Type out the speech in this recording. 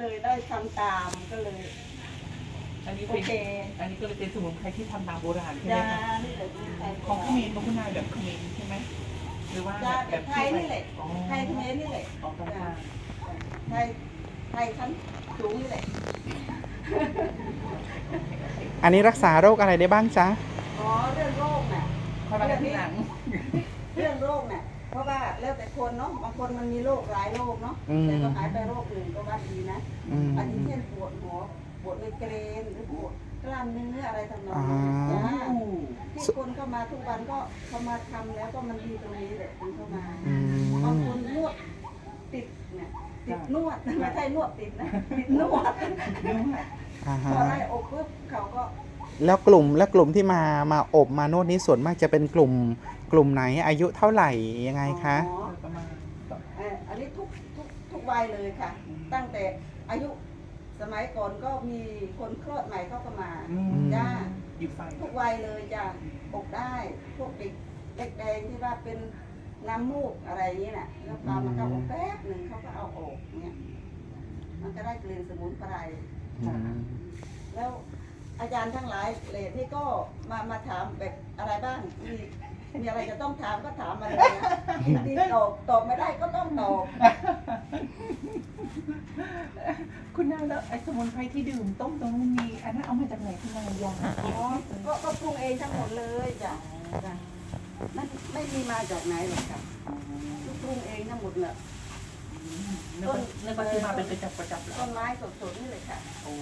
เลยได้ทำตามก็เลย อันนี้โอเป็นเค อันนี้ก็เลยเป็นสมุนไพรที่ทำตามโบราณใช่ไหมจ้าคะนี่แหละไทยของเขมรของคุณนายแบบเขมรใช่ไหมหรือว่าจ้าแบแบบบไทยนี่แหละอ๋อไทยเขมรนี่แหละออกกำลังไทยไทยชั้นสูงนี่แหละอันนี้รักษาโรคอะไรได้บ้างจ๊ะอ๋อเรื่องโรคน่ะค่อยมากันที่หลัง เรื่องโรคน่ะ เพราะว่าแล้วแต่คนเนาะบางคนมันมีโรคหลายโรคเนาะอืมแต่ก็หายไปโรคอื่นก็ว่าดีนะอืมอันนี้เช่นปวดหัวปวดไมเกรนหรือปวดกล้ามเนื้ออะไรทำนองอ่านี้จ้าที่คนเข้ามาทุกวันก็เขามาทำแล้วก็มันดีตรงนี้แหละคนเข้ามาอืบางมคนนวดติดเนี่ยติดนวด ไม่ใช่นวดติดนะติดนวด อ่าพฮะอได้อบปุ๊บเขาก็แล้วกลุ่มแล้วกลุ่มที่มามาอบมานวดนี้ส่วนมากจะเป็นกลุ่มกลุ่มไหนอายุเท่าไหร่ยังไงคะอ๋อประมาณเอ่ออันนี้ทุกทุกทุกวัยเลยค่ะ ตั้งแต่อายุสมัยก่อนก็มีคนคลอดใหม่เขาก็มาอืมจ้าอยู่ไฟทุกวัยเลยจ้ะอบได้ พวกเด็กเด็กแดงที่ว่าเป็นน้ำมูกอะไรอย่างนี้น่ะแล้วปลามันก็อบแป๊บหนึ่งเขาก็เอาออกเนี่ย มันก็ได้กลิ่นสมุนไพรอืมแล้วอาจารย์ทั้งหลายเลดนี่ก็มามาถามแบบอะไรบ้างมีมีอะไรจะต้องถามก็ถามมาเลยนะอันนี้ตอบตอบไม่ได้ก็ต้องตอบคุณนายแล้วไอ้สมุนไพรที่ดื่มต้มตรงนั้นมีอันนั้นเอามาจากไหนคุณนายยาอ๋อก็ก็ปรุงเองทั้งหมดเลยจ้ะจ้ะไม่ไม่มีมาจากไหนหรอกค่ะปรุงเองทั้งหมดเลย เนื้อเนื้อปลาที่มาเป็นประจับประจับแล้วต้นไม้สดๆนี่เลยค่ะ โอ้